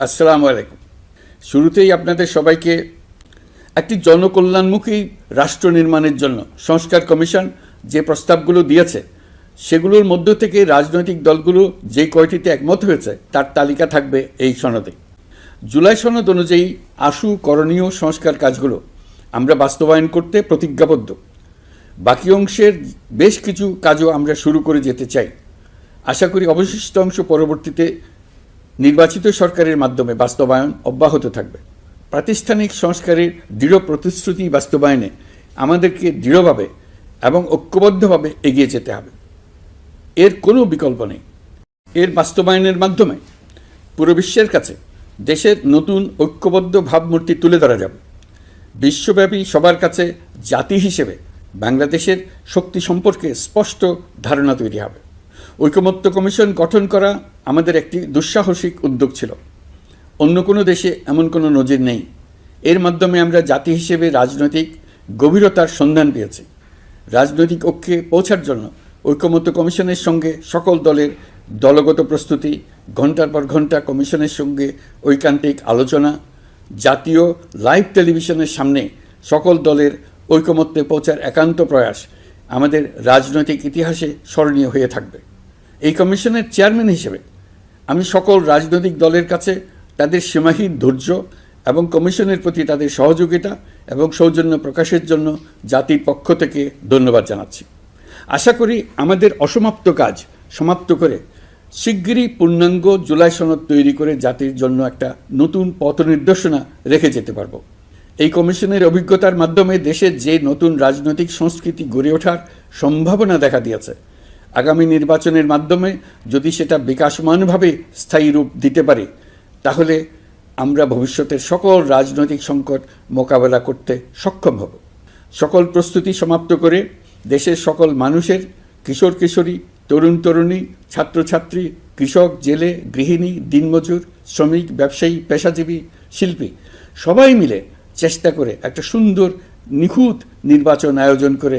আসসালামু আলাইকুম। শুরুতেই আপনাদের সবাইকে একটি জনকল্যাণমুখী রাষ্ট্র নির্মাণের জন্য সংস্কার কমিশন যে প্রস্তাবগুলো দিয়েছে, সেগুলোর মধ্য থেকে রাজনৈতিক দলগুলো যে কয়টিতে একমত হয়েছে, তার তালিকা থাকবে এই সনদে। জুলাই সনদ অনুযায়ী আশু করণীয় সংস্কার কাজগুলো আমরা বাস্তবায়ন করতে প্রতিজ্ঞাবদ্ধ। বাকি অংশের বেশ কিছু কাজও আমরা শুরু করে যেতে চাই। আশা করি অবশিষ্ট অংশ পরবর্তীতে নির্বাচিত সরকারের মাধ্যমে বাস্তবায়ন অব্যাহত থাকবে। প্রাতিষ্ঠানিক সংস্কারের দৃঢ় প্রতিশ্রুতি বাস্তবায়নে আমাদেরকে দৃঢ়ভাবে এবং ঐক্যবদ্ধভাবে এগিয়ে যেতে হবে। এর কোনো বিকল্প নেই। এর বাস্তবায়নের মাধ্যমে পুরো বিশ্বের কাছে দেশের নতুন ঐক্যবদ্ধ ভাবমূর্তি তুলে ধরা যাবে। বিশ্বব্যাপী সবার কাছে জাতি হিসেবে বাংলাদেশের শক্তি সম্পর্কে স্পষ্ট ধারণা তৈরি হবে। ঐকমত্য কমিশন গঠন করা আমাদের একটি দুঃসাহসিক উদ্যোগ ছিল। অন্য কোনো দেশে এমন কোনো নজির নেই। এর মাধ্যমে আমরা জাতি হিসেবে রাজনৈতিক গভীরতার সন্ধান পেয়েছি। রাজনৈতিক ঐক্যে পৌঁছার জন্য ঐকমত্য কমিশনের সঙ্গে সকল দলের দলগত প্রস্তুতি ঘণ্টার পর ঘণ্টা কমিশনের সঙ্গে ঐকান্তিক আলোচনা, জাতীয় লাইভ টেলিভিশনের সামনে সকল দলের ঐকমত্যে পৌঁছার একান্ত প্রয়াস আমাদের রাজনৈতিক ইতিহাসে স্মরণীয় হয়ে থাকবে। এই কমিশনের চেয়ারম্যান হিসেবে আমি সকল রাজনৈতিক দলের কাছে তাদের সীমাহীন ধৈর্য এবং কমিশনের প্রতি তাদের সহযোগিতা এবং সৌজন্য প্রকাশের জন্য জাতির পক্ষ থেকে ধন্যবাদ জানাচ্ছি। আশা করি আমাদের অসমাপ্ত কাজ সমাপ্ত করে শিগগিরই পূর্ণাঙ্গ জুলাই সনদ তৈরি করে জাতির জন্য একটা নতুন পথ নির্দেশনা রেখে যেতে পারব। এই কমিশনের অভিজ্ঞতার মাধ্যমে দেশের যে নতুন রাজনৈতিক সংস্কৃতি গড়ে ওঠার সম্ভাবনা দেখা দিয়েছে আগামী নির্বাচনের মাধ্যমে যদি সেটা বিকাশমানভাবে স্থায়ী রূপ দিতে পারে, তাহলে আমরা ভবিষ্যতের সকল রাজনৈতিক সংকট মোকাবেলা করতে সক্ষম হব। সকল প্রস্তুতি সমাপ্ত করে দেশের সকল মানুষের, কিশোর কিশোরী, তরুণ তরুণী, ছাত্রছাত্রী, কৃষক, জেলে, গৃহিণী, দিনমজুর, শ্রমিক, ব্যবসায়ী, পেশাজীবী, শিল্পী, সবাই মিলে চেষ্টা করে একটা সুন্দর, নিখুঁত নির্বাচন আয়োজন করে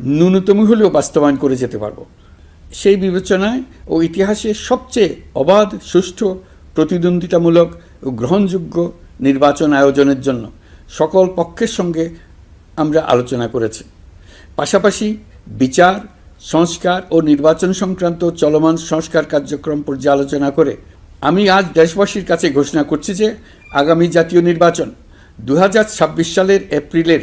ন্যূনতম হলেও বাস্তবায়ন করে যেতে পারব। সেই বিবেচনায় ও ইতিহাসে সবচেয়ে অবাধ, সুষ্ঠু, প্রতিদ্বন্দ্বিতামূলক ও গ্রহণযোগ্য নির্বাচন আয়োজনের জন্য সকল পক্ষের সঙ্গে আমরা আলোচনা করেছি। পাশাপাশি বিচার, সংস্কার ও নির্বাচন সংক্রান্ত চলমান সংস্কার কার্যক্রম পর্যালোচনা করে আমি আজ দেশবাসীর কাছে ঘোষণা করছি যে আগামী জাতীয় নির্বাচন দু হাজার ছাব্বিশ সালের এপ্রিলের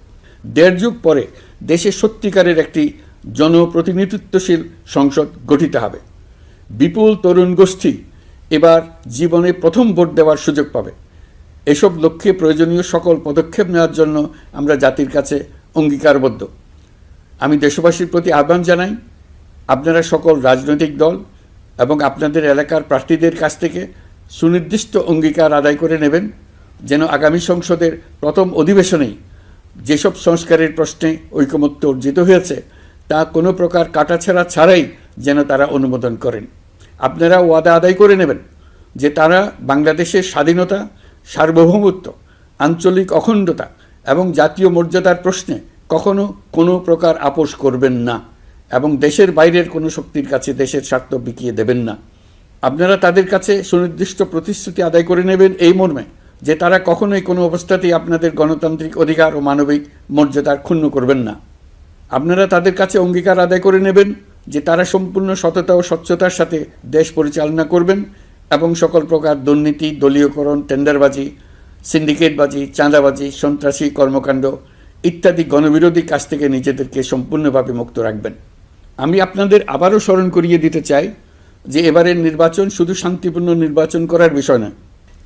দেড় যুগ পরে দেশে সত্যিকারের একটি জনপ্রতিনিধিত্বশীল সংসদ গঠিত হবে। বিপুল তরুণ গোষ্ঠী এবার জীবনে প্রথম ভোট দেওয়ার সুযোগ পাবে। এসব লক্ষ্যে প্রয়োজনীয় সকল পদক্ষেপ নেওয়ার জন্য আমরা জাতির কাছে অঙ্গীকারবদ্ধ। আমি দেশবাসীর প্রতি আহ্বান জানাই, আপনারা সকল রাজনৈতিক দল এবং আপনাদের এলাকার প্রার্থীদের কাছ থেকে সুনির্দিষ্ট অঙ্গীকার আদায় করে নেবেন, যেন আগামী সংসদের প্রথম অধিবেশনেই যেসব সংস্কারের প্রশ্নে ঐকমত্য অর্জিত হয়েছে, তা কোনো প্রকার কাটাছেড়া ছাড়াই যেন তারা অনুমোদন করেন। আপনারা ওয়াদা আদায় করে নেবেন যে তারা বাংলাদেশের স্বাধীনতা, সার্বভৌমত্ব, আঞ্চলিক অখণ্ডতা এবং জাতীয় মর্যাদার প্রশ্নে কখনো কোনো প্রকার আপোষ করবেন না এবং দেশের বাইরের কোনো শক্তির কাছে দেশের স্বার্থ বিকিয়ে দেবেন না। আপনারা তাদের কাছে সুনির্দিষ্ট প্রতিশ্রুতি আদায় করে নেবেন এই মর্মে। যে তারা কখনোই কোনো অবস্থাতেই আপনাদের গণতান্ত্রিক অধিকার ও মানবিক মর্যাদার ক্ষুণ্ণ করবেন না। আপনারা তাদের কাছে অঙ্গীকার আদায় করে নেবেন যে তারা সম্পূর্ণ সততা ও স্বচ্ছতার সাথে দেশ পরিচালনা করবেন এবং সকল প্রকার দুর্নীতি, দলীয়করণ, টেন্ডারবাজি, সিন্ডিকেটবাজি, চাঁদাবাজি, সন্ত্রাসী কর্মকাণ্ড ইত্যাদি গণবিরোধী কাজ থেকে নিজেদেরকে সম্পূর্ণভাবে মুক্ত রাখবেন। আমি আপনাদের আবারও স্মরণ করিয়ে দিতে চাই যে এবারের নির্বাচন শুধু শান্তিপূর্ণ নির্বাচন করার বিষয় নয়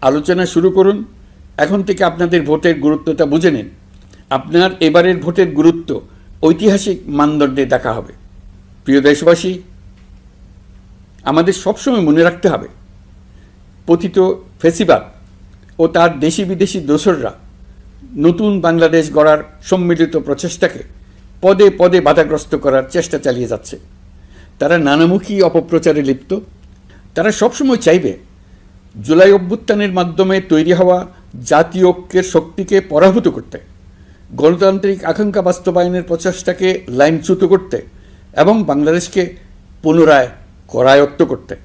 আলোচনা শুরু করুন। এখন থেকে আপনাদের ভোটের গুরুত্বটা বুঝে নিন। আপনার এবারের ভোটের গুরুত্ব ঐতিহাসিক মানদণ্ডে দেখা হবে। প্রিয় দেশবাসী, আমাদের সবসময় মনে রাখতে হবে, পতিত ফেসিবাদ ও তার দেশি বিদেশি দোসররা নতুন বাংলাদেশ গড়ার সম্মিলিত প্রচেষ্টাকে পদে পদে বাধাগ্রস্ত করার চেষ্টা চালিয়ে যাচ্ছে। তারা নানামুখী অপপ্রচারে লিপ্ত। তারা সবসময় চাইবে জুলাই অভ্যুত্থানের মাধ্যমে তৈরি হওয়া জাতীয় ঐক্যের শক্তিকে পরাভূত করতে, গণতান্ত্রিক আকাঙ্ক্ষা বাস্তবায়নের প্রচেষ্টাকে লাইনচ্যুত করতে এবং বাংলাদেশকে পুনরায় করায়ত্ত করতে।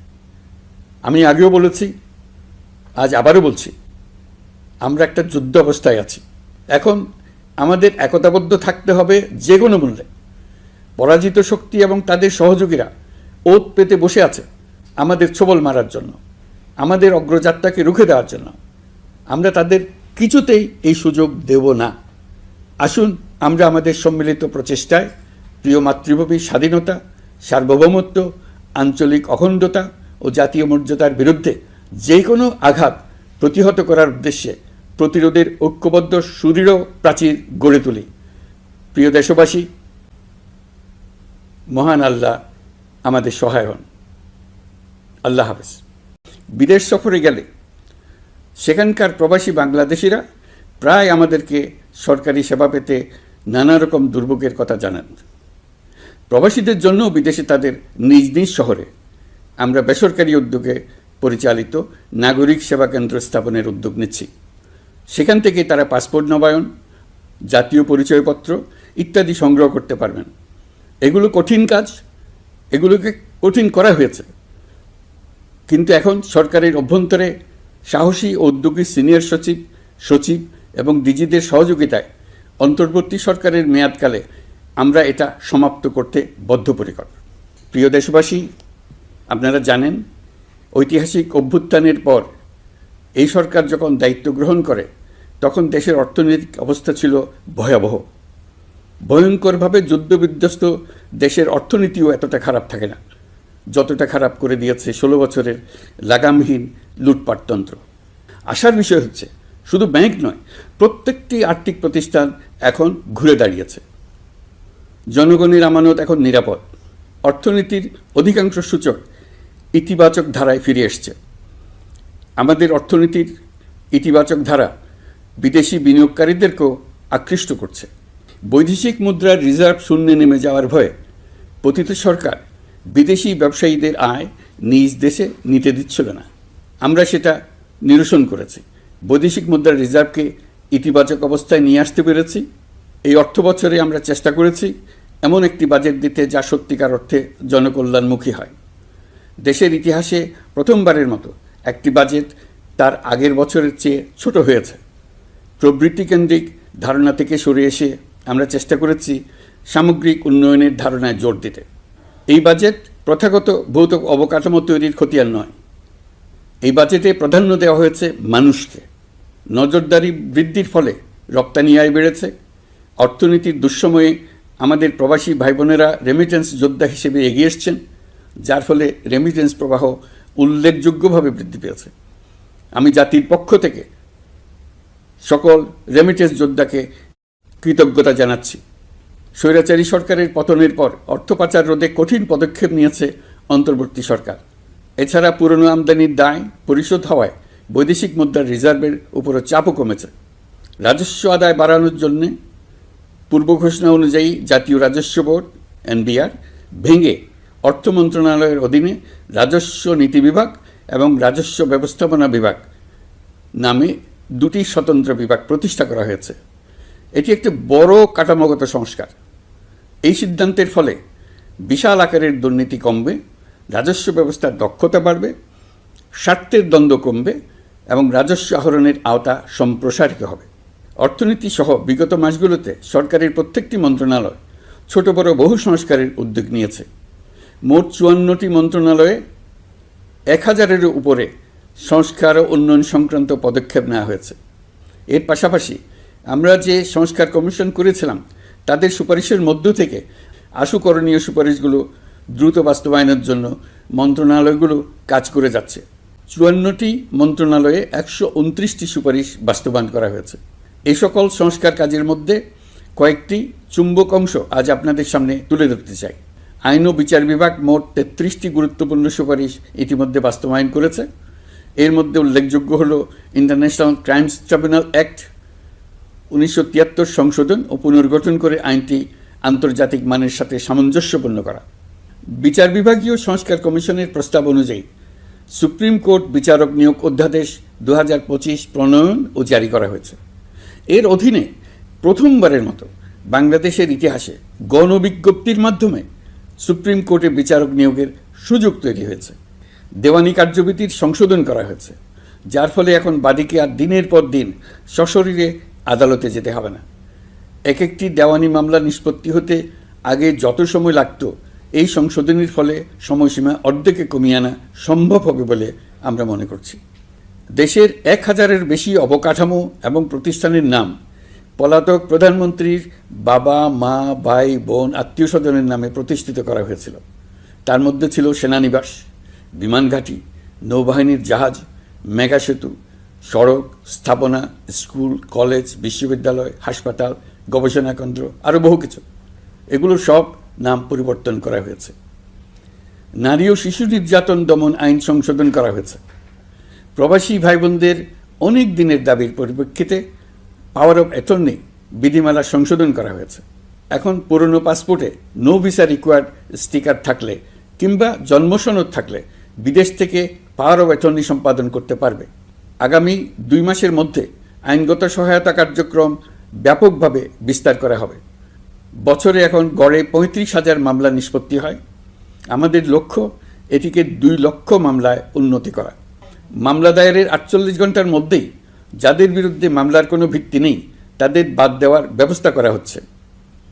আমি আগেও বলেছি, আজ আবারও বলছি, আমরা একটা যুদ্ধ অবস্থায় আছি। এখন আমাদের একতাবদ্ধ থাকতে হবে যে কোনো মূল্যে। পরাজিত শক্তি এবং তাদের সহযোগীরা ওত পেতে বসে আছে আমাদের ছোবল মারার জন্য। আমাদের অগ্রযাত্রাকে রুখে দেওয়ার জন্য। আমরা তাদের কিছুতেই এই সুযোগ দেব না। আসুন, আমরা আমাদের সম্মিলিত প্রচেষ্টায় প্রিয় মাতৃভূমির স্বাধীনতা, সার্বভৌমত্ব, আঞ্চলিক অখণ্ডতা ও জাতীয় মর্যাদার বিরুদ্ধে যে কোনো আঘাত প্রতিহত করার উদ্দেশ্যে প্রতিরোধের ঐক্যবদ্ধ, সুদৃঢ় প্রাচীর গড়ে তুলি। প্রিয় দেশবাসী, মহান আল্লাহ আমাদের সহায় হন। আল্লাহ হাফেজ। বিদেশ সফরে গেলে সেখানকার প্রবাসী বাংলাদেশিরা প্রায় আমাদেরকে সরকারি সেবা পেতে নানা রকম দুর্ভোগের কথা জানান। প্রবাসীদের জন্য বিদেশে তাদের নিজ নিজ শহরে আমরা বেসরকারি উদ্যোগে পরিচালিত নাগরিক সেবা কেন্দ্র স্থাপনের উদ্যোগ নিচ্ছি। সেখান থেকে তারা পাসপোর্ট নবায়ন, জাতীয় পরিচয়পত্র ইত্যাদি সংগ্রহ করতে পারবেন। এগুলো কঠিন কাজ, এগুলোকে কঠিন করা হয়েছে। কিন্তু এখন সরকারের অভ্যন্তরে সাহসী ও উদ্যোগী সিনিয়র সচিব সচিব এবং ডিজিদের সহযোগিতায় অন্তর্বর্তী সরকারের মেয়াদকালে আমরা এটা সমাপ্ত করতে বদ্ধপরিকর। প্রিয় দেশবাসী, আপনারা জানেন, ঐতিহাসিক অভ্যুত্থানের পর এই সরকার যখন দায়িত্ব গ্রহণ করে, তখন দেশের অর্থনৈতিক অবস্থা ছিল ভয়াবহ। ভয়ঙ্করভাবে যুদ্ধবিধ্বস্ত দেশের অর্থনীতিও এতটা খারাপ থাকে না। যতটা খারাপ করে দিয়েছে ষোলো বছরের লাগামহীন লুটপাটতন্ত্র আসার বিষয় হচ্ছে, শুধু ব্যাংক নয়, প্রত্যেকটি আর্থিক প্রতিষ্ঠান এখন ঘুরে দাঁড়িয়েছে। জনগণের আমানত এখন নিরাপদ। অর্থনীতির অধিকাংশ সূচক ইতিবাচক ধারায় ফিরে এসছে। আমাদের অর্থনীতির ইতিবাচক ধারা বিদেশি বিনিয়োগকারীদেরকেও আকৃষ্ট করছে। বৈদেশিক মুদ্রার রিজার্ভ শূন্যে নেমে যাওয়ার ভয়ে পতিত সরকার বিদেশি ব্যবসায়ীদের আয় নিজ দেশে নিতে দিচ্ছিল না। আমরা সেটা নিরসন করেছি। বৈদেশিক মুদ্রার রিজার্ভকে ইতিবাচক অবস্থায় নিয়ে আসতে পেরেছি। এই অর্থ বছরে আমরা চেষ্টা করেছি এমন একটি বাজেট দিতে যা সত্যিকার অর্থে জনকল্যাণমুখী হয়। দেশের ইতিহাসে প্রথমবারের মতো একটি বাজেট তার আগের বছরের চেয়ে ছোট হয়েছে। প্রবৃত্তি কেন্দ্রিক ধারণা থেকে সরে এসে আমরা চেষ্টা করেছি সামগ্রিক উন্নয়নের ধারণায় জোর দিতে। এই বাজেট প্রথাগত ভৌত অবকাঠামো তৈরির খতিয়ান নয়। এই বাজেটে প্রাধান্য দেওয়া হয়েছে মানুষকে। নজরদারি বৃদ্ধির ফলে রপ্তানি আয় বেড়েছে। অর্থনীতির দুঃসময়ে আমাদের প্রবাসী ভাই বোনেরা রেমিটেন্স যোদ্ধা হিসেবে এগিয়ে এসছেন, যার ফলে রেমিটেন্স প্রবাহ উল্লেখযোগ্যভাবে বৃদ্ধি পেয়েছে। আমি জাতির পক্ষ থেকে সকল রেমিটেন্স যোদ্ধাকে কৃতজ্ঞতা জানাচ্ছি। স্বৈরাচারী সরকারের পতনের পর অর্থ পাচার রোধে কঠিন পদক্ষেপ নিয়েছে অন্তর্বর্তী সরকার। এছাড়া পুরনো আমদানির দায় পরিশোধ হওয়ায় বৈদেশিক মুদ্রার রিজার্ভের উপরও চাপও কমেছে। রাজস্ব আদায় বাড়ানোর জন্যে পূর্ব ঘোষণা অনুযায়ী জাতীয় রাজস্ব বোর্ড, এনবিআর, ভেঙে অর্থ মন্ত্রণালয়ের অধীনে রাজস্ব নীতি বিভাগ এবং রাজস্ব ব্যবস্থাপনা বিভাগ নামে দুটি স্বতন্ত্র বিভাগ প্রতিষ্ঠা করা হয়েছে। এটি একটি বড় কাঠামোগত সংস্কার। এই সিদ্ধান্তের ফলে বিশাল আকারের দুর্নীতি কমবে, রাজস্ব ব্যবস্থার দক্ষতা বাড়বে, স্বার্থের দ্বন্দ্ব কমবে এবং রাজস্ব আহরণের আওতা সম্প্রসারিত হবে। অর্থনীতি সহ বিগত মাসগুলোতে সরকারের প্রত্যেকটি মন্ত্রণালয় ছোট বড় বহু সংস্কারের উদ্যোগ নিয়েছে। মোট চুয়ান্নটি মন্ত্রণালয়ে এক হাজারের উপরে সংস্কার ও উন্নয়ন সংক্রান্ত পদক্ষেপ নেওয়া হয়েছে। এর পাশাপাশি আমরা যে সংস্কার কমিশন করেছিলাম তাদের সুপারিশের মধ্য থেকে আশু করণীয় সুপারিশগুলো দ্রুত বাস্তবায়নের জন্য মন্ত্রণালয়গুলো কাজ করে যাচ্ছে। চুয়ান্নটি মন্ত্রণালয়ে একশো উনত্রিশটি সুপারিশ বাস্তবায়ন করা হয়েছে। এই সকল সংস্কার কাজের মধ্যে কয়েকটি চুম্বক অংশ আজ আপনাদের সামনে তুলে ধরতে চাই। আইন ও বিচার বিভাগ মোট তেত্রিশটি গুরুত্বপূর্ণ সুপারিশ ইতিমধ্যে বাস্তবায়ন করেছে। এর মধ্যে উল্লেখযোগ্য হল ইন্টারন্যাশনাল ক্রাইমস ট্রাইব্যুনাল অ্যাক্ট উনিশশো তিয়াত্তর সংশোধন ও পুনর্গঠন করে আইনটি আন্তর্জাতিক মানের সাথে সামঞ্জস্যপূর্ণ করা। বিচার বিভাগীয় সংস্কার কমিশনের প্রস্তাব অনুযায়ী সুপ্রিম কোর্ট বিচারক নিয়োগ অধ্যাদেশ দু প্রণয়ন ও জারি করা হয়েছে। এর অধীনে প্রথমবারের মতো বাংলাদেশের ইতিহাসে গণবিজ্ঞপ্তির মাধ্যমে সুপ্রিম কোর্টে বিচারক নিয়োগের সুযোগ তৈরি হয়েছে। দেওয়ানি কার্যবিধির সংশোধন করা হয়েছে, যার ফলে এখন বাদীকে আর দিনের পর দিন সশরীরে আদালতে যেতে হবে না। এক একটি দেওয়ানি মামলা নিষ্পত্তি হতে আগে যত সময় লাগত, এই সংশোধনীর ফলে সময়সীমা অর্ধেকে কমিয়ে আনা সম্ভব হবে বলে আমরা মনে করছি। দেশের এক হাজারের বেশি অবকাঠামো এবং প্রতিষ্ঠানের নাম পলাতক প্রধানমন্ত্রীর বাবা, মা, ভাই, বোন আত্মীয় স্বজনের নামে প্রতিষ্ঠিত করা হয়েছিল। তার মধ্যে ছিল সেনানিবাস বিমানঘাটি নৌবাহিনীর জাহাজ, মেগা সেতু সড়ক, স্থাপনা, স্কুল, কলেজ, বিশ্ববিদ্যালয়, হাসপাতাল, গবেষণা কেন্দ্র আরও বহু কিছু। এগুলোর সব নাম পরিবর্তন করা হয়েছে। নারী ও শিশু নির্যাতন দমন আইন সংশোধন করা হয়েছে। প্রবাসী ভাই বোনদের অনেক দিনের দাবির পরিপ্রেক্ষিতে পাওয়ার অফ অ্যাটর্নি বিধিমালা সংশোধন করা হয়েছে। এখন পুরনো পাসপোর্টে নো ভিসা রিকোয়ার্ড স্টিকার থাকলে কিংবা জন্মসনদ থাকলে বিদেশ থেকে পাওয়ার অফ অ্যাটর্নি সম্পাদন করতে পারবে। আগামী দুই মাসের মধ্যে আইনগত সহায়তা কার্যক্রম ব্যাপকভাবে বিস্তার করা হবে। বছরে এখন গড়ে পঁয়ত্রিশ হাজার মামলা নিষ্পত্তি হয়। আমাদের লক্ষ্য এটিকে দুই লক্ষ মামলায় উন্নতি করা। মামলা দায়েরের আটচল্লিশ ঘণ্টার মধ্যেই যাদের বিরুদ্ধে মামলার কোনো ভিত্তি নেই, তাদের বাদ দেওয়ার ব্যবস্থা করা হচ্ছে।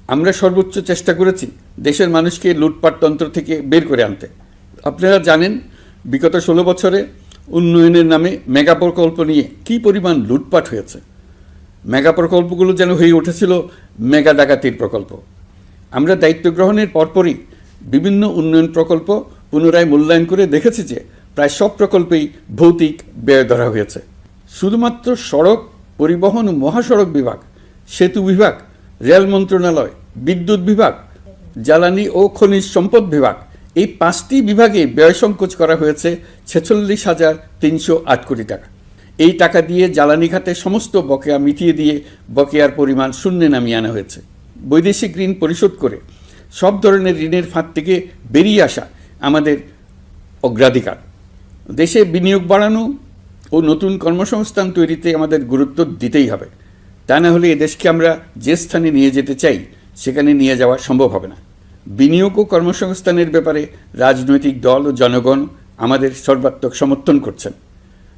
আমরা সর্বোচ্চ চেষ্টা করেছি দেশের মানুষকে লুটপাটতন্ত্র থেকে বের করে আনতে। আপনারা জানেন, বিগত ষোলো বছরে উন্নয়নের নামে মেগা প্রকল্প নিয়ে কী পরিমাণ লুটপাট হয়েছে? মেগা প্রকল্পগুলো যেন হয়ে উঠেছিল মেগা ডাকাতির প্রকল্প। আমরা দায়িত্ব গ্রহণের পরপরই বিভিন্ন উন্নয়ন প্রকল্প পুনরায় মূল্যায়ন করে দেখেছি যে প্রায় সব প্রকল্পেই ভৌতিক ব্যয় ধরা হয়েছে। শুধুমাত্র সড়ক, পরিবহন ও মহাসড়ক বিভাগ, সেতু বিভাগ, রেল মন্ত্রণালয়, বিদ্যুৎ বিভাগ, জ্বালানি ও খনিজ সম্পদ বিভাগ এই পাঁচটি বিভাগে ব্যয় সংকোচ করা হয়েছে ছেচল্লিশ হাজার তিনশো আট কোটি টাকা। এই টাকা দিয়ে জ্বালানি খাতে সমস্ত বকেয়া মিটিয়ে দিয়ে বকেয়ার পরিমাণ শূন্যে নামিয়ে আনা হয়েছে। বৈদেশিক ঋণ পরিশোধ করে সব ধরনের ঋণের ফাঁদ থেকে বেরিয়ে আসা আমাদের অগ্রাধিকার। দেশে বিনিয়োগ বাড়ানো ও নতুন কর্মসংস্থান তৈরিতে আমাদের গুরুত্ব দিতেই হবে। তা না হলে এদেশকে আমরা যে স্থানে নিয়ে যেতে চাই, সেখানে নিয়ে যাওয়া সম্ভব হবে না। বিনিয়োগ ও কর্মসংস্থানের ব্যাপারে রাজনৈতিক দল ও জনগণ আমাদের সর্বাত্মক সমর্থন করছেন।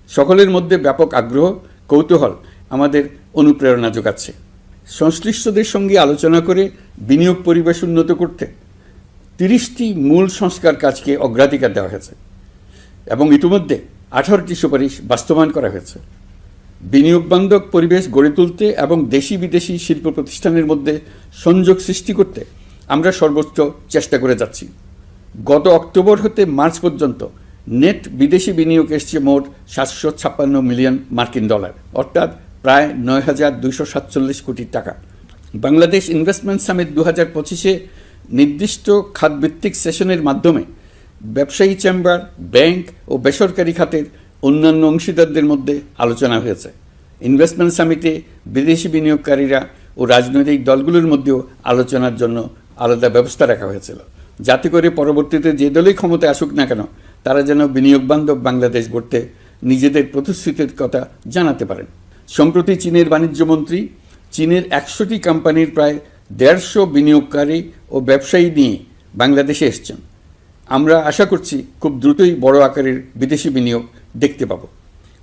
সকলের মধ্যে ব্যাপক আগ্রহ, কৌতূহল আমাদের অনুপ্রেরণা যোগাচ্ছে। সংশ্লিষ্টদের সঙ্গে আলোচনা করে বিনিয়োগ পরিবেশ উন্নত করতে তিরিশটি মূল সংস্কার কাজকে অগ্রাধিকার দেওয়া হয়েছে এবং ইতিমধ্যে আঠারোটি সুপারিশ বাস্তবায়ন করা হয়েছে। বিনিয়োগ বান্ধব পরিবেশ গড়ে তুলতে এবং দেশি বিদেশি শিল্প প্রতিষ্ঠানের মধ্যে সংযোগ সৃষ্টি করতে আমরা সর্বোচ্চ চেষ্টা করে যাচ্ছি। গত অক্টোবর হতে মার্চ পর্যন্ত নেট বিদেশি বিনিয়োগ এসছে মোট সাতশো ছাপ্পান্ন মিলিয়ন মার্কিন ডলার, অর্থাৎ প্রায় নয় হাজার দুইশো সাতচল্লিশ কোটি টাকা। বাংলাদেশ ইনভেস্টমেন্ট সামিট দু হাজার পঁচিশে নির্দিষ্ট খাতভিত্তিক সেশনের মাধ্যমে ব্যবসায়ী চেম্বার, ব্যাংক ও বেসরকারি খাতের অন্যান্য অংশীদারদের মধ্যে আলোচনা হয়েছে। ইনভেস্টমেন্ট সামিটে বিদেশি বিনিয়োগকারীরা ও রাজনৈতিক দলগুলোর মধ্যেও আলোচনার জন্য আলাদা ব্যবস্থা রাখা হয়েছিল। যাতে করে পরবর্তীতে যে দলই ক্ষমতায় আসুক না কেন, তারা যেন বিনিয়োগ বান্ধব বাংলাদেশ গড়তে নিজেদের প্রতিশ্রুতির কথা জানাতে পারেন। সম্প্রতি চীনের বাণিজ্যমন্ত্রী চীনের একশোটি কোম্পানির প্রায় দেড়শো বিনিয়োগকারী ও ব্যবসায়ী নিয়ে বাংলাদেশে এসছেন। আমরা আশা করছি খুব দ্রুতই বড় আকারের বিদেশি বিনিয়োগ দেখতে পাব।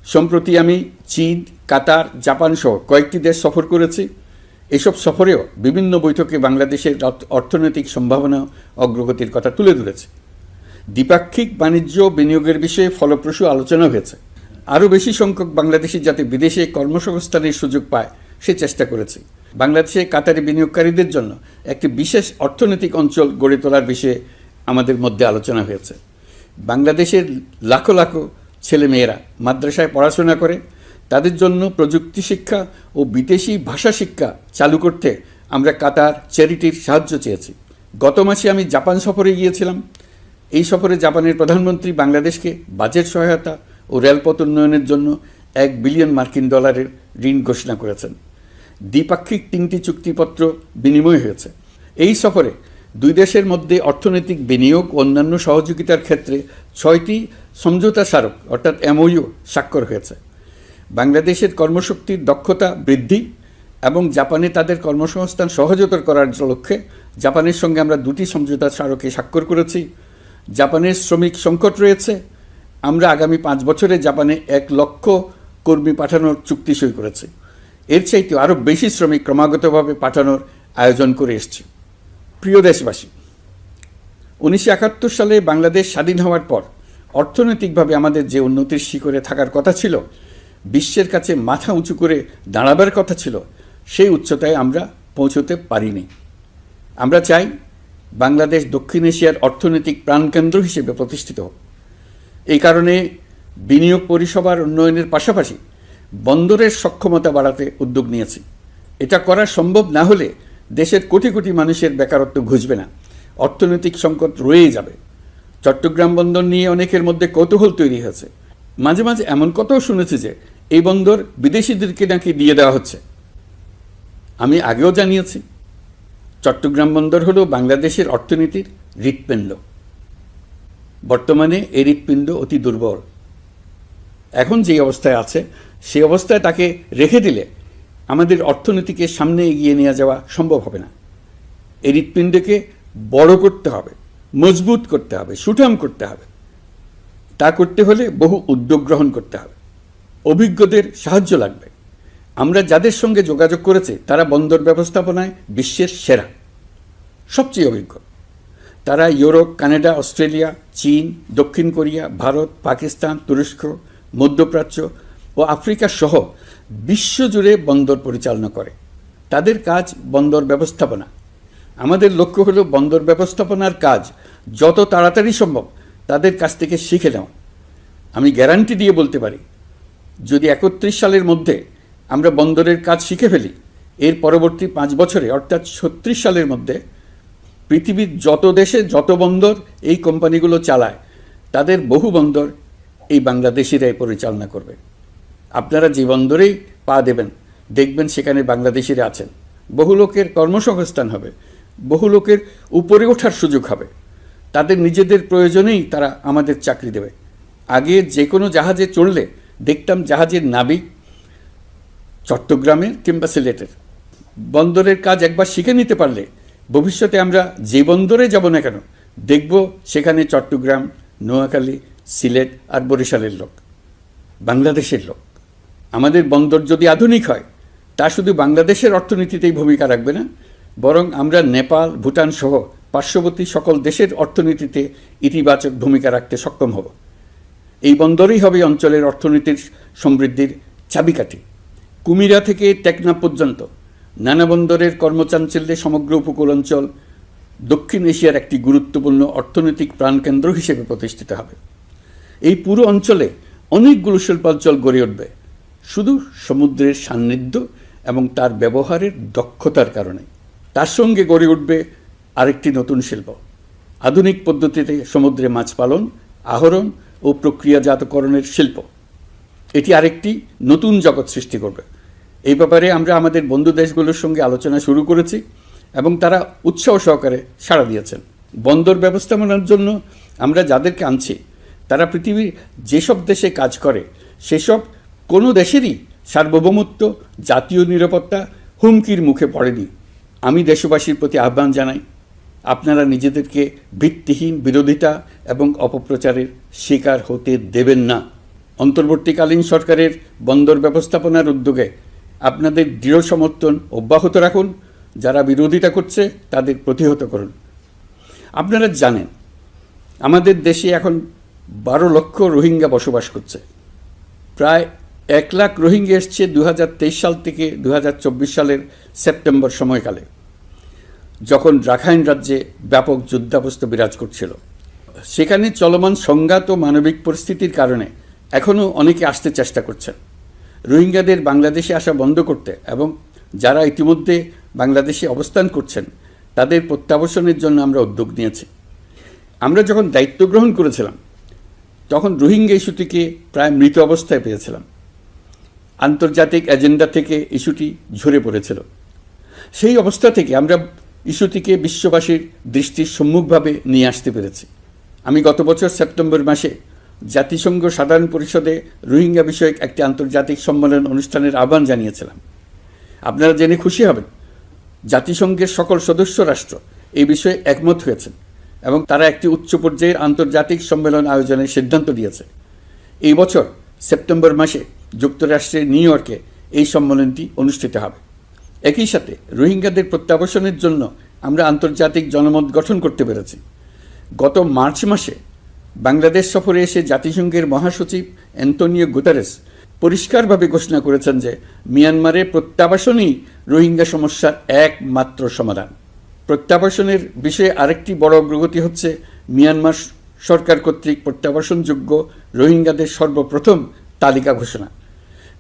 সম্প্রতি আমি চীন, কাতার জাপান সহ কয়েকটি দেশ সফর করেছি। এসব সফরেও বিভিন্ন বৈঠকে বাংলাদেশের অর্থ- অর্থনৈতিক সম্ভাবনা অগ্রগতির কথা তুলে ধরেছে। দ্বিপাক্ষিক বাণিজ্য বিনিয়োগের বিষয়ে ফলপ্রসূ আলোচনা হয়েছে। আরও বেশি সংখ্যক বাংলাদেশি যাতে বিদেশে কর্মসংস্থানের সুযোগ পায়, সে চেষ্টা করেছে। বাংলাদেশে কাতারি বিনিয়োগকারীদের জন্য একটি বিশেষ অর্থনৈতিক অঞ্চল গড়ে তোলার বিষয়ে আমাদের মধ্যে আলোচনা হয়েছে। বাংলাদেশের লাখো লাখো ছেলেমেয়েরা মাদ্রাসায় পড়াশোনা করে তাদের জন্য প্রযুক্তি শিক্ষা ও বিদেশি ভাষা শিক্ষা চালু করতে আমরা কাতার চ্যারিটির সাহায্য চেয়েছি। গত মাসে আমি জাপান সফরে গিয়েছিলাম। এই সফরে জাপানের প্রধানমন্ত্রী বাংলাদেশকে বাজেট সহায়তা ও রেলপথ উন্নয়নের জন্য এক বিলিয়ন মার্কিন ডলারের ঋণ ঘোষণা করেছেন। দ্বিপাক্ষিক তিনটি চুক্তিপত্র বিনিময় হয়েছে। এই সফরে দুই দেশের মধ্যে অর্থনৈতিক বিনিয়োগ ও অন্যান্য সহযোগিতার ক্ষেত্রে ছয়টি সমঝোতা স্মারক অর্থাৎ এমওইউ স্বাক্ষর হয়েছে। বাংলাদেশের কর্মশক্তির দক্ষতা বৃদ্ধি এবং জাপানে তাদের কর্মসংস্থান সহজতর করার লক্ষ্যে জাপানের সঙ্গে আমরা দুটি সমঝোতা স্মারকে স্বাক্ষর করেছি। জাপানের শ্রমিক সংকট রয়েছে। আমরা আগামী পাঁচ বছরে জাপানে এক লক্ষ কর্মী পাঠানোর চুক্তি সই করেছি। এর চাইতে আরও বেশি শ্রমিক ক্রমাগতভাবে পাঠানোর আয়োজন করে এসছি। প্রিয় দেশবাসী, উনিশশো একাত্তর সালে বাংলাদেশ স্বাধীন হওয়ার পর অর্থনৈতিকভাবে আমাদের যে উন্নতির শিখরে থাকার কথা ছিল বিশ্বের কাছে মাথা উঁচু করে দাঁড়াবার কথা ছিল, সেই উচ্চতায় আমরা পৌঁছতে পারিনি। আমরা চাই বাংলাদেশ দক্ষিণ এশিয়ার অর্থনৈতিক প্রাণকেন্দ্র হিসেবে প্রতিষ্ঠিত হোক। এই কারণে বিনিয়োগ পরিষেবার উন্নয়নের পাশাপাশি বন্দরের সক্ষমতা বাড়াতে উদ্যোগ নিয়েছি। এটা করা সম্ভব না হলে দেশের কোটি কোটি মানুষের বেকারত্ব ঘুচবে না, অর্থনৈতিক সংকট রয়েই যাবে। চট্টগ্রাম বন্দর নিয়ে অনেকের মধ্যে কৌতূহল তৈরি হয়েছে। মাঝে মাঝে এমন কথাও শুনেছি যে এই বন্দর বিদেশিদেরকে নাকি দিয়ে দেওয়া হচ্ছে? আমি আগেও জানিয়েছি, চট্টগ্রাম বন্দর হলো বাংলাদেশের অর্থনীতির হৃৎপিণ্ড। বর্তমানে এই হৃৎপিণ্ড অতি দুর্বল। এখন যে অবস্থায় আছে, সেই অবস্থায় তাকে রেখে দিলে আমাদের অর্থনীতিকে সামনে এগিয়ে নিয়ে যাওয়া সম্ভব হবে না। এই হৃৎপিণ্ডকে বড় করতে হবে, মজবুত করতে হবে, সুঠাম করতে হবে। তা করতে হলে বহু উদ্যোগ গ্রহণ করতে হবে। অভিজ্ঞদের সাহায্য লাগবে। আমরা যাদের সঙ্গে যোগাযোগ করেছি, তারা বন্দর ব্যবস্থাপনায় বিশ্বের সেরা। সবচেয়ে অভিজ্ঞ। তারা ইউরোপ, কানাডা, অস্ট্রেলিয়া, চীন, দক্ষিণ কোরিয়া, ভারত, পাকিস্তান, তুরস্ক, মধ্যপ্রাচ্য ও আফ্রিকা সহ বিশ্বজুড়ে বন্দর পরিচালনা করে। তাদের কাজ বন্দর ব্যবস্থাপনা। আমাদের লক্ষ্য হলো বন্দর ব্যবস্থাপনার কাজ যত তাড়াতাড়ি সম্ভব তাদের কাছ থেকে শিখে নেওয়া। আমি গ্যারান্টি দিয়ে বলতে পারি যদি একত্রিশ সালের মধ্যে আমরা বন্দরের কাজ শিখে ফেলি, এর পরবর্তী পাঁচ বছরে, অর্থাৎ ছত্রিশ সালের মধ্যে পৃথিবীর যত দেশে যত বন্দর এই কোম্পানিগুলো চালায়, তাদের বহু বন্দর এই বাংলাদেশিরাই পরিচালনা করবে। আপনারা যে বন্দরেই পা দেবেন, দেখবেন সেখানে বাংলাদেশিরা আছেন। বহু লোকের কর্মসংস্থান হবে, বহু লোকের উপরে ওঠার সুযোগ হবে। তাদের নিজেদের প্রয়োজনেই তারা আমাদের চাকরি দেবে। আগে যে কোনো জাহাজে চড়লে দেখতাম জাহাজের নাবিক চট্টগ্রামের কিংবা সিলেটের। বন্দরের কাজ একবার শিখে নিতে পারলে ভবিষ্যতে আমরা যে বন্দরে যাব না কেন, দেখব সেখানে চট্টগ্রাম, নোয়াখালী, সিলেট আর বরিশালের লোক, বাংলাদেশের লোক। আমাদের বন্দর যদি আধুনিক হয়, তা শুধু বাংলাদেশের অর্থনীতিতেই ভূমিকা রাখবে না, বরং আমরা নেপাল, ভুটান সহ পার্শ্ববর্তী সকল দেশের অর্থনীতিতে ইতিবাচক ভূমিকা রাখতে সক্ষম হব। এই বন্দরই হবে অঞ্চলের অর্থনীতির সমৃদ্ধির চাবিকাঠি। কুমিরা থেকে টেকনা পর্যন্ত নানা বন্দরের কর্মচাঞ্চল্যে সমগ্র উপকূল অঞ্চল দক্ষিণ এশিয়ার একটি গুরুত্বপূর্ণ অর্থনৈতিক প্রাণকেন্দ্র হিসেবে প্রতিষ্ঠিত হবে। এই পুরো অঞ্চলে অনেকগুলো শিল্পাঞ্চল গড়ে উঠবে, শুধু সমুদ্রের সান্নিধ্য এবং তার ব্যবহারের দক্ষতার কারণে। তার সঙ্গে গড়ে উঠবে আরেকটি নতুন শিল্প, আধুনিক পদ্ধতিতে সমুদ্রে মাছ পালন, আহরণ ও প্রক্রিয়াজাতকরণের শিল্প। এটি আরেকটি নতুন জগৎ সৃষ্টি করবে। এই ব্যাপারে আমরা আমাদের বন্ধু দেশগুলোর সঙ্গে আলোচনা শুরু করেছি এবং তারা উৎসাহ সহকারে সাড়া দিয়েছেন। বন্দর ব্যবস্থাপনার জন্য আমরা যাদেরকে আনছি, তারা পৃথিবীর যেসব দেশে কাজ করে, সেসব কোনো দেশেরই সার্বভৌমত্ব, জাতীয় নিরাপত্তা হুমকির মুখে পড়েনি। আমি দেশবাসীর প্রতি আহ্বান জানাই, আপনারা নিজেদেরকে ভিত্তিহীন বিরোধিতা এবং অপপ্রচারের শিকার হতে দেবেন না। অন্তর্বর্তীকালীন সরকারের বন্দর ব্যবস্থাপনার উদ্যোগে আপনাদের দৃঢ় সমর্থন অব্যাহত রাখুন। যারা বিরোধিতা করছে, তাদের প্রতিহত করুন। আপনারা জানেন, আমাদের দেশে এখন বারো লক্ষ রোহিঙ্গা বসবাস করছে। প্রায় এক লাখ রোহিঙ্গা এসছে দু হাজার তেইশ সাল থেকে দু হাজার চব্বিশ সালের সেপ্টেম্বর সময়কালে, যখন রাখাইন রাজ্যে ব্যাপক যুদ্ধাবস্থা বিরাজ করছিল। সেখানে চলমান সংঘাত ও মানবিক পরিস্থিতির কারণে এখনও অনেকে আসতে চেষ্টা করছেন। রোহিঙ্গাদের বাংলাদেশে আসা বন্ধ করতে এবং যারা ইতিমধ্যে বাংলাদেশে অবস্থান করছেন, তাদের প্রত্যাবাসনের জন্য আমরা উদ্যোগ নিয়েছি। আমরা যখন দায়িত্ব গ্রহণ করেছিলাম, তখন রোহিঙ্গা ইস্যুটিকে প্রায় মৃত অবস্থায় পেয়েছিলাম। আন্তর্জাতিক এজেন্ডা থেকে ইস্যুটি ঝরে পড়েছিল। সেই অবস্থা থেকে আমরা ইস্যুটিকে বিশ্ববাসীর দৃষ্টির সম্মুখভাবে নিয়ে আসতে পেরেছি। আমি গত বছর সেপ্টেম্বর মাসে জাতিসংঘ সাধারণ পরিষদে রোহিঙ্গা বিষয়ক একটি আন্তর্জাতিক সম্মেলন অনুষ্ঠানের আহ্বান জানিয়েছিলাম। আপনারা জেনে খুশি হবেন, জাতিসংঘের সকল সদস্য রাষ্ট্র এই বিষয়ে একমত হয়েছেন এবং তারা একটি উচ্চ পর্যায়ের আন্তর্জাতিক সম্মেলন আয়োজনের সিদ্ধান্ত দিয়েছে এই বছর সেপ্টেম্বর মাসে যুক্তরাষ্ট্রের নিউ ইয়র্কে এই সম্মেলনটি অনুষ্ঠিত হবে। একই সাথে রোহিঙ্গাদের প্রত্যাবাসনের জন্য আমরা আন্তর্জাতিক জনমত গঠন করতে পেরেছি। গত মার্চ মাসে বাংলাদেশ সফরে এসে জাতিসংঘের মহাসচিব অ্যান্তনিও গুতারেস পরিষ্কারভাবে ঘোষণা করেছেন যে মিয়ানমারে প্রত্যাবাসনই রোহিঙ্গা সমস্যার একমাত্র সমাধান। প্রত্যাবাসনের বিষয়ে আরেকটি বড় অগ্রগতি হচ্ছে মিয়ানমার সরকার কর্তৃক প্রত্যাবাসনযোগ্য রোহিঙ্গাদের সর্বপ্রথম তালিকা ঘোষণা।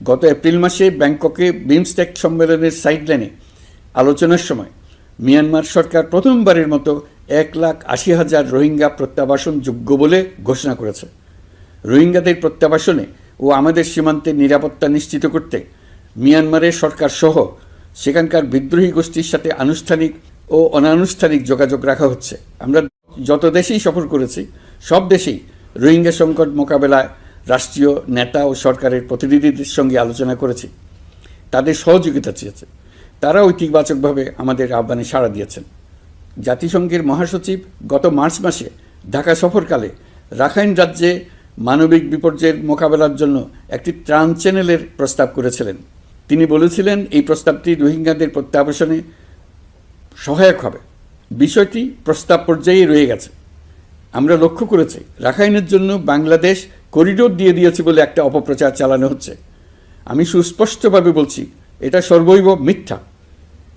গত এপ্রিল মাসে ব্যাংককে বিমস্টেক সম্মেলনের সাইডলাইনে আলোচনার সময় মিয়ানমার সরকার প্রথমবারের মতো এক লাখ আশি হাজার রোহিঙ্গা প্রত্যাবাসন যোগ্য বলে ঘোষণা করেছে। রোহিঙ্গাদের প্রত্যাবাসনে ও আমাদের সীমান্তের নিরাপত্তা নিশ্চিত করতে মিয়ানমারের সরকার সহ সেখানকার বিদ্রোহী গোষ্ঠীর সাথে আনুষ্ঠানিক ও অনানুষ্ঠানিক যোগাযোগ রাখা হচ্ছে। আমরা যত দেশেই সফর করেছি, সব দেশেই রোহিঙ্গা সংকট মোকাবেলায় রাষ্ট্রীয় নেতা ও সরকারের প্রতিনিধিদের সঙ্গে আলোচনা করেছি। তাদের সহযোগিতা চেয়েছে। তারা ঐতিবাচকভাবে আমাদের আহ্বানে সাড়া দিয়েছেন। জাতিসংঘের মহাসচিব গত মার্চ মাসে ঢাকা সফরকালে রাখাইন রাজ্যে মানবিক বিপর্যয়ের মোকাবেলার জন্য একটি ত্রাণ চ্যানেলের প্রস্তাব করেছিলেন। তিনি বলেছিলেন, এই প্রস্তাবটি রোহিঙ্গাদের প্রত্যাবাসনে সহায়ক হবে। বিষয়টি প্রস্তাব পর্যায়ে রয়ে গেছে। আমরা লক্ষ্য করেছি, রাখাইনের জন্য বাংলাদেশ করিডোর দিয়ে দিয়েছে বলে একটা অপপ্রচার চালানো হচ্ছে। আমি সুস্পষ্টভাবে বলছি, এটা সর্বৈব মিথ্যা।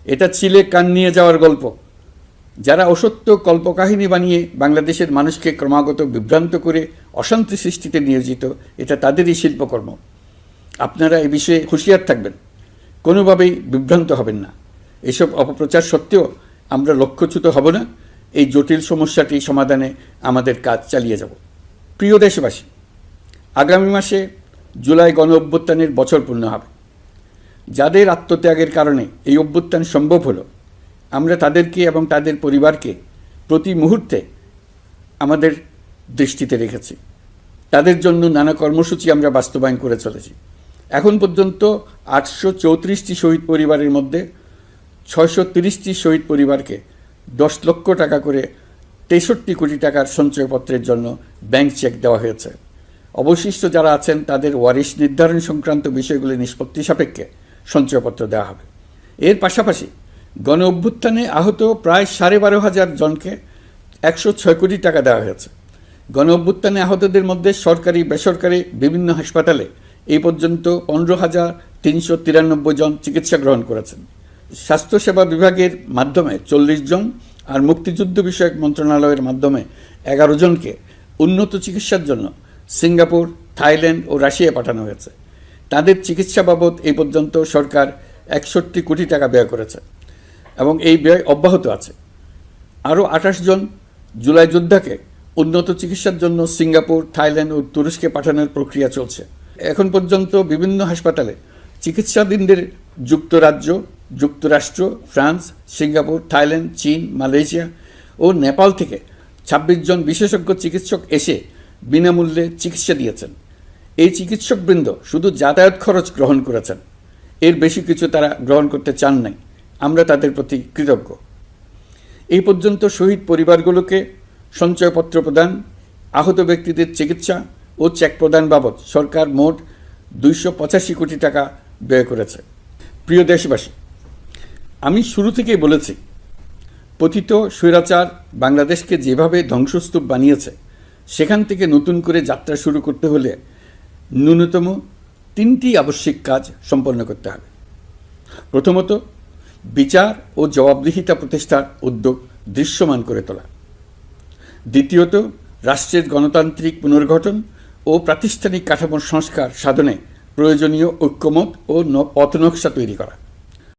এটা চিলে কান নিয়ে যাওয়ার গল্প। যারা অসত্য কল্পকাহিনী বানিয়ে বাংলাদেশের মানুষকে ক্রমাগত বিভ্রান্ত করে অশান্তি সৃষ্টিতে নিয়োজিত, এটা তাদেরই শিল্পকর্ম। আপনারা এ বিষয়ে হুঁশিয়ার থাকবেন। কোনোভাবেই বিভ্রান্ত হবেন না। এসব অপপ্রচার সত্ত্বেও আমরা লক্ষ্যচ্যুত হব না। এই জটিল সমস্যাটি সমাধানে আমাদের কাজ চালিয়ে যাব। প্রিয় দেশবাসী, আগামী মাসে জুলাই গণ অভ্যুত্থানের বছর পূর্ণ হবে। যাদের আত্মত্যাগের কারণে এই অভ্যুত্থান সম্ভব হলো আমরা তাদেরকে এবং তাদের পরিবারকে প্রতি মুহূর্তে আমাদের দৃষ্টিতে রেখেছি। তাদের জন্য নানা কর্মসূচি আমরা বাস্তবায়ন করে চলেছি। এখন পর্যন্ত আটশো চৌত্রিশটি শহীদ পরিবারের মধ্যে ছয়শো তিরিশটি শহীদ পরিবারকে দশ লক্ষ টাকা করে তেষট্টি কোটি টাকার সঞ্চয়পত্রের জন্য ব্যাংক চেক দেওয়া হয়েছে। অবশিষ্ট যারা আছেন, তাদের ওয়ারিশ নির্ধারণ সংক্রান্ত বিষয়গুলি নিষ্পত্তি সাপেক্ষে সঞ্চয়পত্র দেওয়া হবে। এর পাশাপাশি গণ অভ্যুত্থানে আহত প্রায় সাড়ে বারো হাজার জনকে একশো ছয় কোটি টাকা দেওয়া হয়েছে। গণ অভ্যুত্থানে আহতদের মধ্যে সরকারি, বেসরকারি বিভিন্ন হাসপাতালে এই পর্যন্ত পনেরো হাজার তিনশো তিরানব্বই জন চিকিৎসা গ্রহণ করেছেন। স্বাস্থ্যসেবা বিভাগের মাধ্যমে চল্লিশ জন আর মুক্তিযুদ্ধ বিষয়ক মন্ত্রণালয়ের মাধ্যমে এগারো জনকে উন্নত চিকিৎসার জন্য সিঙ্গাপুর, থাইল্যান্ড ও রাশিয়া পাঠানো হয়েছে। তাদের চিকিৎসা বাবদ এই পর্যন্ত সরকার একষট্টি কোটি টাকা ব্যয় করেছে। এবং এই ব্যয় অব্যাহত আছে। আরও আঠাশ জন জুলাই যোদ্ধাকে উন্নত চিকিৎসার জন্য সিঙ্গাপুর, থাইল্যান্ড ও তুরস্কে পাঠানোর প্রক্রিয়া চলছে। এখন পর্যন্ত বিভিন্ন হাসপাতালে চিকিৎসাধীনদের যুক্তরাজ্য, যুক্তরাষ্ট্র, ফ্রান্স, সিঙ্গাপুর, থাইল্যান্ড, চীন, মালয়েশিয়া ও নেপাল থেকে ছাব্বিশ জন বিশেষজ্ঞ চিকিৎসক এসে বিনামূল্যে চিকিৎসা দিয়েছেন। এই চিকিৎসকবৃন্দ শুধু যাতায়াত খরচ গ্রহণ করেছেন, এর বেশি কিছু তারা গ্রহণ করতে চান নাই। আমরা তাদের প্রতি কৃতজ্ঞ। এই পর্যন্ত শহীদ পরিবারগুলোকে সঞ্চয়পত্র প্রদান, আহত ব্যক্তিদের চিকিৎসা ও চেক প্রদান বাবদ সরকার মোট দুইশো পঁচাশি কোটি টাকা ব্যয় করেছে। প্রিয় দেশবাসী, আমি শুরু থেকেই বলেছি, পতিত স্বৈরাচার বাংলাদেশকে যেভাবে ধ্বংসস্তূপ বানিয়েছে, সেখান থেকে নতুন করে যাত্রা শুরু করতে হলে ন্যূনতম তিনটি আবশ্যিক কাজ সম্পন্ন করতে হবে। প্রথমত বিচার ও জবাবদিহিতা প্রতিষ্ঠার উদ্যোগ দৃশ্যমান করে তোলা। দ্বিতীয়ত, রাষ্ট্রের গণতান্ত্রিক পুনর্গঠন ও প্রাতিষ্ঠানিক কাঠামোর সংস্কার সাধনে প্রয়োজনীয় ঐক্যমত ও পথনকশা তৈরি করা।